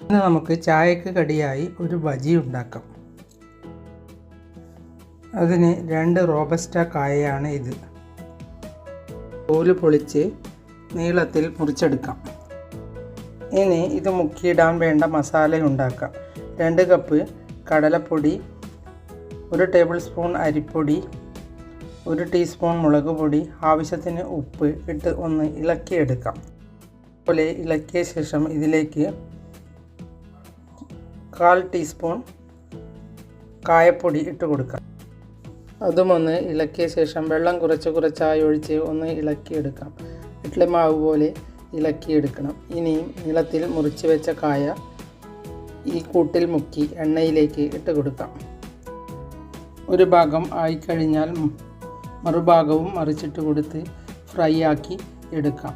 ഇന്ന് നമുക്ക് ചായക്ക് കടിയായി ഒരു ബജി ഉണ്ടാക്കാം. അതിന് രണ്ട് റോബസ്റ്റ കായയാണ് ഇത്. തോൽ പൊളിച്ച് നീളത്തിൽ മുറിച്ചെടുക്കാം. ഇനി ഇത് മുക്കിയിടാൻ വേണ്ട മസാല ഉണ്ടാക്കാം. രണ്ട് കപ്പ് കടലപ്പൊടി ഒരു ടേബിൾ സ്പൂൺ അരിപ്പൊടി ഒരു ടീസ്പൂൺ മുളക് പൊടി ആവശ്യത്തിന് ഉപ്പ് ഇട്ട് ഒന്ന് ഇളക്കിയെടുക്കാം. അതുപോലെ ഇളക്കിയ ശേഷം ഇതിലേക്ക് കാൽ ടീസ്പൂൺ കായപ്പൊടി ഇട്ട് കൊടുക്കാം അതുമൊന്ന് ഇളക്കിയ ശേഷം വെള്ളം കുറച്ച് കുറച്ചായി ഒഴിച്ച് ഒന്ന് ഇളക്കിയെടുക്കാം. ഇഡ്ലി മാവ് പോലെ ഇളക്കിയെടുക്കണം. ഇനിയും നീളത്തിൽ മുറിച്ച് വെച്ച കായ ഈ കൂട്ടിൽ മുക്കി എണ്ണയിലേക്ക് ഇട്ട് കൊടുക്കാം. ഒരു ഭാഗം ആയിക്കഴിഞ്ഞാൽ മറുഭാഗവും മറിച്ചിട്ട് കൊടുത്ത് ഫ്രൈ ആക്കി എടുക്കാം.